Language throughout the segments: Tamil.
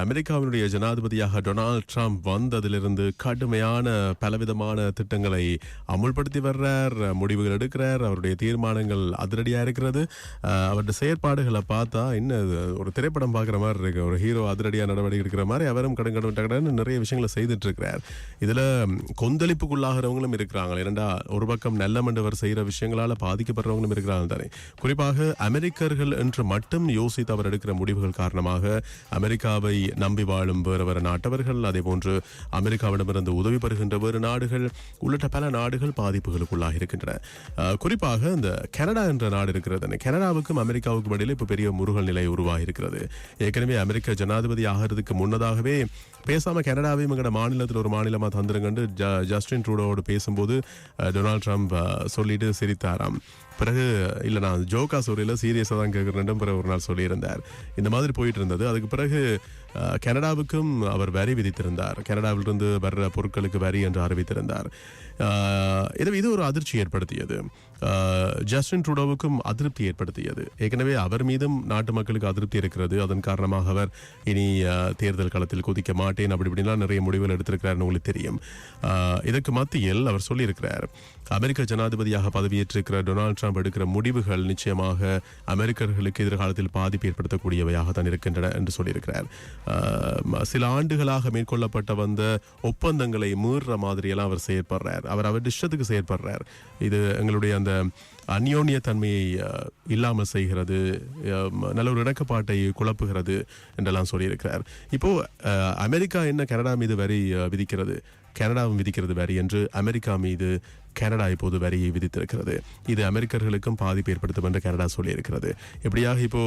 அமெரிக்காவினுடைய ஜனாதிபதியாக டொனால்ட் ட்ரம்ப் வந்ததிலிருந்து கடுமையான பலவிதமான திட்டங்களை அமுல்படுத்தி வர்றார் முடிவுகள் எடுக்கிறார் அவருடைய தீர்மானங்கள் அதிரடியாக இருக்கிறது. அவருடைய செயற்பாடுகளை பார்த்தா இன்னும் ஒரு திரைப்படம் பார்க்குற மாதிரி இருக்கு. ஒரு ஹீரோ அதிரடியாக நடவடிக்கை எடுக்கிற மாதிரி அவரும் கடன் கடன் கடன்னு நிறைய விஷயங்களை செய்துட்டு இருக்கிறார் இதில் கொந்தளிப்புக்குள்ளாகிறவங்களும் இருக்கிறாங்க. ஏனெண்டா ஒரு பக்கம் நல்ல மண்டவர் செய்கிற விஷயங்களால் பாதிக்கப்படுறவங்களும் இருக்கிறாங்க தானே. குறிப்பாக அமெரிக்கர்கள் என்று மட்டும் யோசித்து அவர் எடுக்கிற முடிவுகள் காரணமாக அமெரிக்காவை நம்பி வாழும் வேறு வேறு நாட்டவர்கள் அதே போன்று அமெரிக்காவிடமிருந்து உதவி பெறுகின்ற வேறு நாடுகள் உள்ளிட்ட பல நாடுகள் பாதிப்புகளுக்குள்ளாக இருக்கின்றன. குறிப்பாக இந்த கனடா என்ற நாடு இருக்கிறது. கனடாவுக்கும் அமெரிக்காவுக்கும் இடையில இப்போ பெரிய முருகல் நிலை உருவாகி இருக்கிறது. ஏற்கனவே அமெரிக்க ஜனாதிபதி ஆகிறதுக்கு முன்னதாகவே பேசாம கனடாவையும் எங்களோட மாநிலத்தில் ஒரு மாநிலமா தந்துருங்கன்னு ஜ- ஜஸ்டின் ட்ரூடோவோடு பேசும்போது டொனால்ட் ட்ரம்ப் சொல்லிட்டு சிரித்தாராம். பிறகு இல்லை நான் ஜோக்கா சொல்லல சீரியஸாக தான் கேட்குறேன் பிறகு ஒரு நாள் சொல்லியிருந்தார். இந்த மாதிரி போயிட்டு இருந்தது அதுக்கு பிறகு கனடாவுக்கும் அவர் வரி விதித்திருந்தார். கனடாவிலிருந்து வர்ற பொருட்களுக்கு வரி என்று அறிவித்திருந்தார். இது இது ஒரு அதிர்ச்சி ஏற்படுத்தியது. ஜஸ்டின் ட்ரூடோவுக்கும் அதிருப்தி ஏற்படுத்தியது. ஏற்கனவே அவர் மீதும் நாட்டு மக்களுக்கு அதிருப்தி இருக்கிறது. அதன் காரணமாக அவர் இனி தேர்தல் களத்தில் குதிக்க மாட்டேன் அப்படி இப்படிலாம் நிறைய முடிவுகள் எடுத்திருக்கிறார்னு உங்களுக்கு தெரியும். இதற்கு மத்தியில் அவர் சொல்லியிருக்கிறார் அமெரிக்க ஜனாதிபதியாக பதவியேற்றிருக்கிற டொனால்ட் ட்ரம்ப் எடுக்கிற முடிவுகள் நிச்சயமாக அமெரிக்கர்களுக்கு எதிர்காலத்தில் பாதிப்பு ஏற்படுத்தக்கூடியவையாக தான் இருக்கின்றன என்று சொல்லியிருக்கிறார். சில ஆண்டுகளாக மேற்கொள்ளப்பட்ட வந்த ஒப்பந்தங்களை மீறுற மாதிரியெல்லாம் அவர் செயற்படுறார். அவர் அவர் இஷ்டத்துக்கு செயற்படுறார். இது எங்களுடைய அந்த அந்யோன்ய தன்மையை இல்லாமல் செய்கிறது நல்ல ஒரு இணக்கப்பாட்டை குழப்புகிறது என்றெல்லாம் சொல்லியிருக்கிறார். இப்போ அமெரிக்கா என்ன கனடா மீது வரி விதிக்கிறது? கனடாவும் விதிக்கிறது வரி என்று அமெரிக்கா மீது கனடா இப்போது வரியை விதித்திருக்கிறது. இது அமெரிக்கர்களுக்கும் பாதிப்பு ஏற்படுத்தும் என்று கனடா சொல்லியிருக்கிறது. எப்படியாக இப்போ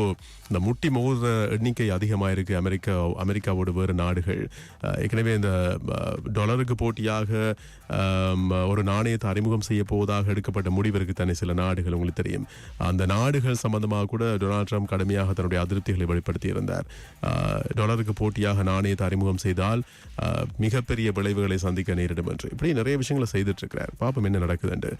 இந்த முட்டி மோதுற எண்ணிக்கை அதிகமாக இருக்கு அமெரிக்கா அமெரிக்காவோடு வேறு நாடுகள். ஏற்கனவே இந்த டாலருக்கு போட்டியாக ஒரு நாணயத்தை அறிமுகம் செய்ய போவதாக எடுக்கப்பட்ட முடிவிற்கு இருக்கு தானே சில நாடுகள் உங்களுக்கு தெரியும். அந்த நாடுகள் சம்பந்தமாக கூட டொனால்ட் ட்ரம்ப் கடுமையாக தன்னுடைய அதிருப்திகளை வெளிப்படுத்தி இருந்தார் டாலருக்கு போட்டியாக நாணயத்தை அறிமுகம் செய்தால் மிகப்பெரிய விளைவுகளை சந்திக்க நேரிடும் என்று. இப்படி நிறைய விஷயங்களை செய்துட்டு இருக்கிறார். பாப்போம் என்ன நடக்குதுண்டு